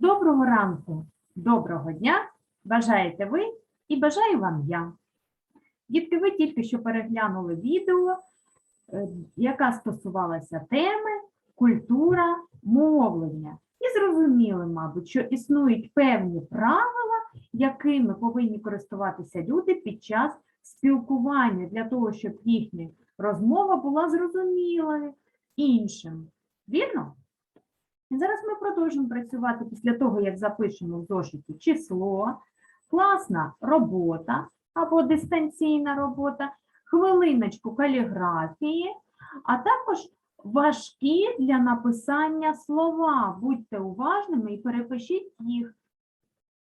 Доброго ранку, доброго дня! Бажаєте ви і бажаю вам я. Дітки, ви тільки що переглянули відео, е, яка стосувалася теми культура мовлення. І зрозуміли, мабуть, що існують певні правила, якими повинні користуватися люди під час спілкування для того, щоб їхня розмова була зрозумілою іншим. Вірно? Зараз ми продовжимо працювати після того, як запишемо в зошиті число, класна робота або дистанційна робота, хвилиночку каліграфії, а також важкі для написання слова. Будьте уважними і перепишіть їх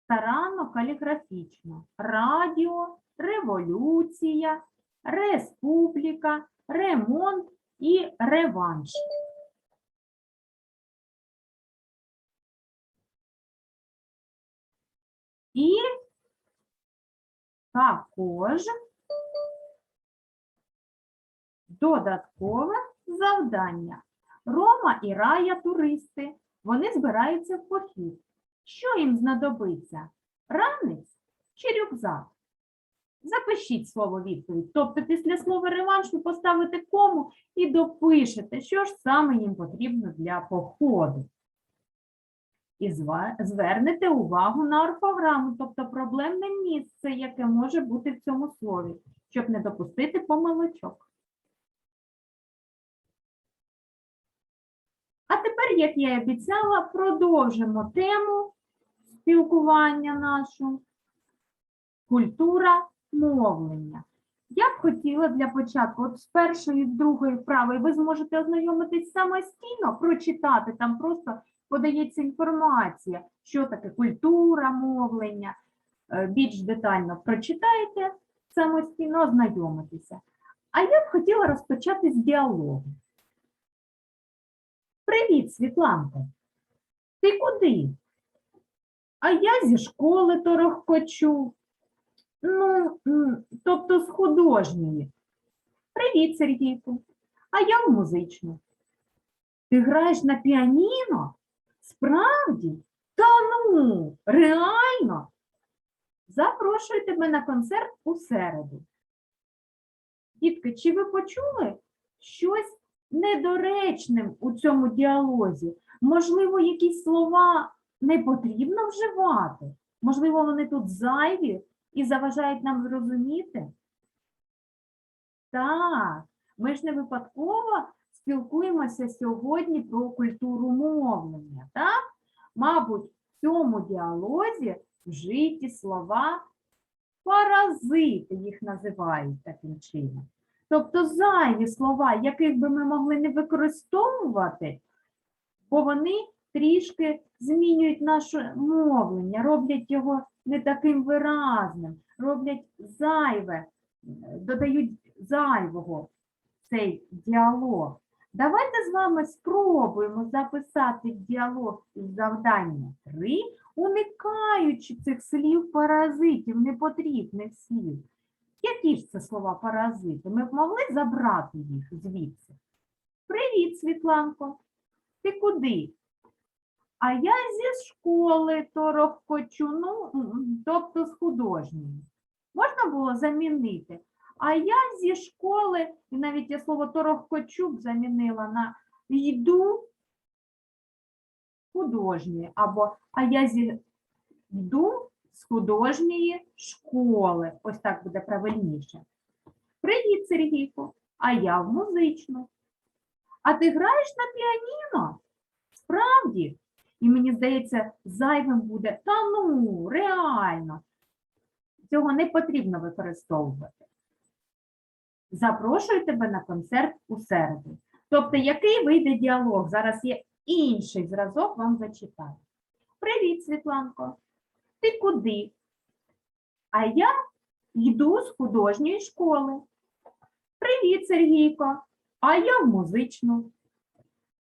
старанно каліграфічно. Радіо, революція, республіка, ремонт і реванш. І також додаткове завдання. Рома і Рая туристи. Вони збираються в похід. Що їм знадобиться? Ранець чи рюкзак? Запишіть слово відповідь. Тобто після слова реванш ви поставите кому і допишете, що ж саме їм потрібно для походу. І звернете увагу на орфограму, тобто проблемне місце, яке може бути в цьому слові, щоб не допустити помилочок. А тепер, як я і обіцяла, продовжимо тему спілкування нашу культура мовлення. Я б хотіла для початку, от з першої, з другої вправи, ви зможете ознайомитись самостійно, прочитати, там просто подається інформація, що таке культура мовлення. Е, Більш детально прочитаєте самостійно, ознайомитися. А я б хотіла розпочати з діалогу. Привіт, Світланко. Ти куди? А я зі школи торохкочу. Ну, тобто з художньої. Привіт, Сергійку. А я в музичну. Ти граєш на піаніно? Справді? Та ну, реально? Запрошую тебе на концерт у середу. Дітки, чи ви почули щось недоречним у цьому діалозі? Можливо, якісь слова не потрібно вживати? Можливо, вони тут зайві і заважають нам зрозуміти? Так, ми ж не випадково спілкуємося сьогодні про культуру мовлення, так? Мабуть, в цьому діалозі вжиті слова паразити їх називають таким чином. Тобто зайві слова, яких би ми могли не використовувати, бо вони трішки змінюють наше мовлення, роблять його не таким виразним, роблять зайве, додають зайвого цей діалог. Давайте з вами спробуємо записати діалог із завдання 3, уникаючи цих слів паразитів, непотрібних слів. Які ж це слова паразити? Ми б могли забрати їх звідси? Привіт, Світланко. Ти куди? А я зі школи торохкочу, ну, тобто з художньої. Можна було замінити? А я зі школи, і навіть я слово торохкочу б замінила на йду художньої, або а я зі йду з художньої школи. Ось так буде правильніше. Привіт, Сергійко, а я в музичну. А ти граєш на піаніно? Справді? І мені здається, зайвим буде, та ну, реально. Цього не потрібно використовувати. Запрошую тебе на концерт у середу. Тобто, який вийде діалог? Зараз є інший зразок, вам зачитаю. Привіт, Світланко. Ти куди? А я йду з художньої школи. Привіт, Сергійко. А я в музичну.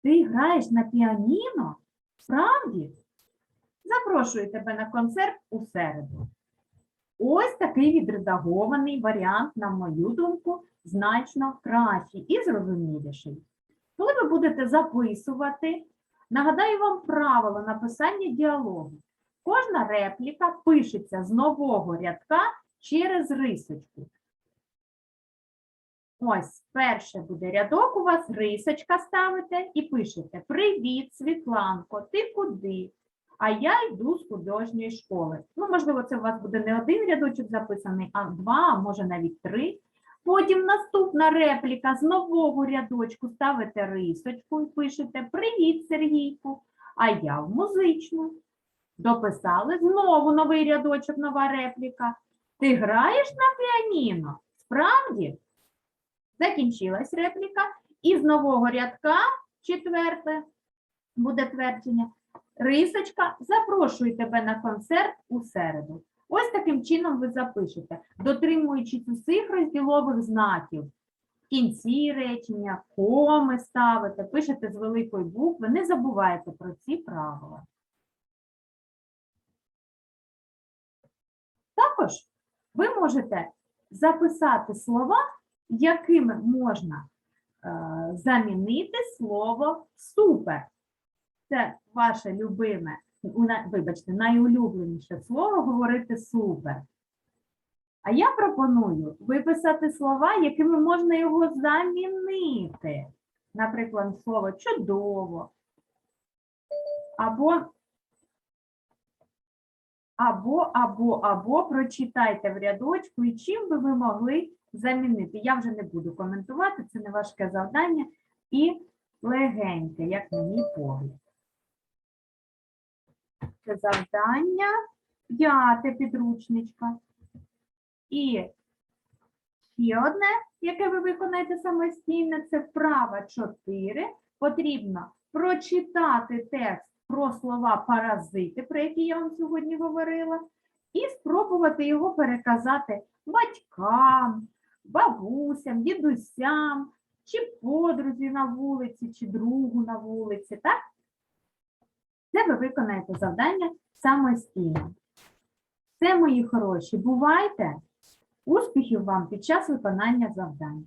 Ти граєш на піаніно? Справді? Запрошую тебе на концерт у середу. Ось такий відредагований варіант, на мою думку, значно кращий і зрозуміліший. Коли ви будете записувати Нагадаю вам правило написання діалогу. Кожна репліка пишеться з нового рядка через рисочку. Ось, перше буде рядок у вас, рисочка ставите і пишете Привіт, Світланко, ти куди? А я йду з художньої школи. Ну, можливо, це у вас буде не один рядочок записаний, а два, а може навіть три. Потім наступна репліка з нового рядочку ставите рисочку і пишете Привіт, Сергійку, а я в музичну. Дописали знову новий рядочок, нова репліка. Ти граєш на піаніно? Справді? Закінчилась репліка. І з нового рядка, четверте, буде твердження. Рисочка, запрошую тебе на концерт у середу. Ось таким чином ви запишете, дотримуючись усіх розділових знаків. В кінці речення, коми ставите, пишете з великої букви, не забувайте про ці правила. Також ви можете записати слова, якими можна е, замінити слово супер. Це ваше любиме, вибачте, найулюбленіше слово говорити супер. А я пропоную виписати слова, якими можна його замінити. Наприклад, слово чудово. Або або, або, або прочитайте в рядочку, і чим би ви могли замінити. Я вже не буду коментувати, це не важке завдання і легеньке, як мій погляд. Це завдання п'яте підручничка. І ще одне, яке ви виконаєте самостійно, це вправа 4. Потрібно прочитати текст про слова паразити, про які я вам сьогодні говорила, і спробувати його переказати батькам, бабусям, дідусям, чи подрузі на вулиці, чи другу на вулиці, так? Це ви виконаєте завдання самостійно. Це, мої хороші, бувайте! Успіхів вам під час виконання завдань!